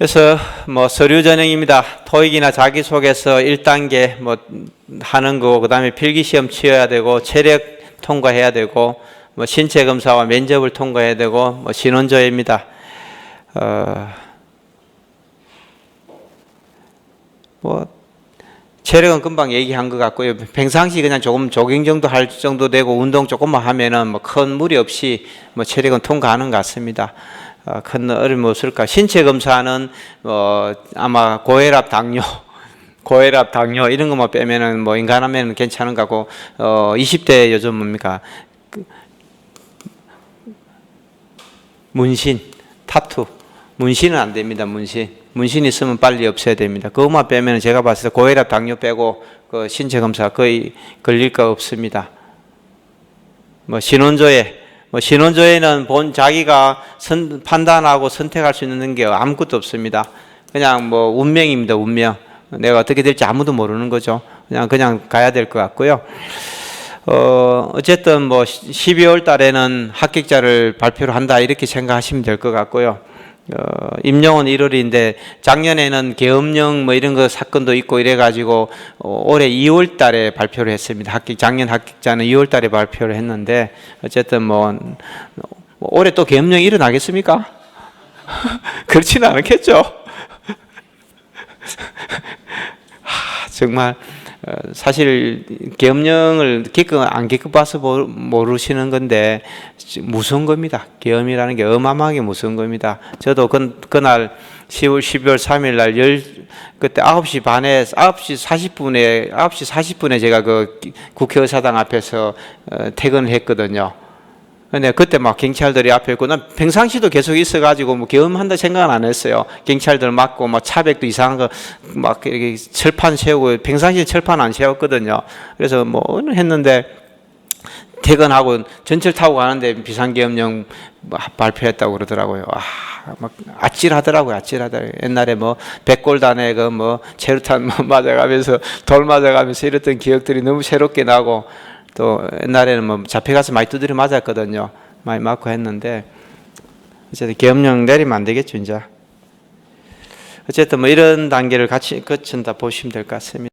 그래서 뭐 서류 전형입니다. 토익이나 자기소개서 1단계 뭐 하는 거, 그 다음에 필기 시험 치어야 되고 체력 통과해야 되고 뭐 신체 검사와 면접을 통과해야 되고 뭐 신원조회입니다. 어, 뭐 체력은 금방 얘기한 것 같고요. 평상시 그냥 조금 조깅 정도 할 정도 되고 운동 조금만 하면은 뭐 큰 무리 없이 뭐 체력은 통과하는 것 같습니다. 어, 큰 어려움 없을까. 신체 검사는 어, 아마 고혈압, 당뇨, 고혈압, 당뇨 이런 것만 빼면은 뭐 인간하면 괜찮은 것 같고 어, 20대 요즘 뭡니까 그 문신, 타투, 문신은 안 됩니다. 문신, 문신 있으면 빨리 없애야 됩니다. 그것만 빼면 제가 봤을 때 고혈압, 당뇨 빼고 그 신체 검사 거의 걸릴 거 없습니다. 뭐 신원조회, 뭐 신원조회는 본 자기가 선, 판단하고 선택할 수 있는 게 아무것도 없습니다. 그냥 뭐 운명입니다. 운명. 내가 어떻게 될지 아무도 모르는 거죠. 그냥 그냥 가야 될 것 같고요. 어, 어쨌든 뭐 12월 달에는 합격자를 발표를 한다 이렇게 생각하시면 될 것 같고요. 어, 임용은 1월인데 작년에는 계엄령 뭐 이런 거 사건도 있고 이래 가지고 어, 올해 2월 달에 발표를 했습니다. 합격 작년 합격자는 2월 달에 발표를 했는데 어쨌든 뭐, 뭐 올해 또 계엄령이 일어나겠습니까? 그렇지는 않겠죠. 하, 정말 어, 사실 계엄령을 기껏 안 기껏 봐서 모르- 모르시는 건데 무서운 겁니다. 계엄이라는 게 어마어마하게 무서운 겁니다. 저도 그, 그날 10월 12월 3일 날 열, 그때 9시 반에 9시 40분에 9시 40분에 제가 그 국회의사당 앞에서 어, 퇴근을 했거든요. 근데 그때 막 경찰들이 앞에 있고 난 평상시도 계속 있어가지고 뭐 계엄한다 생각은 안 했어요. 경찰들 맞고 막 차백도 이상한 거 막 이렇게 철판 세우고 평상시에 철판 안 세웠거든요. 그래서 뭐 했는데 퇴근하고 전철 타고 가는데 비상계엄령 뭐 발표했다고 그러더라고요. 아, 막 아찔하더라고요. 아찔하더라고요. 옛날에 뭐 백골단에 그뭐 체류탄 뭐 맞아가면서 돌 맞아가면서 이랬던 기억들이 너무 새롭게 나고 또 옛날에는 뭐 잡혀가서 많이 두드려 맞았거든요. 많이 맞고 했는데 어쨌든 계엄령 내리면 안 되겠죠, 이제. 어쨌든 뭐 이런 단계를 같이 거친다 보시면 될 것 같습니다.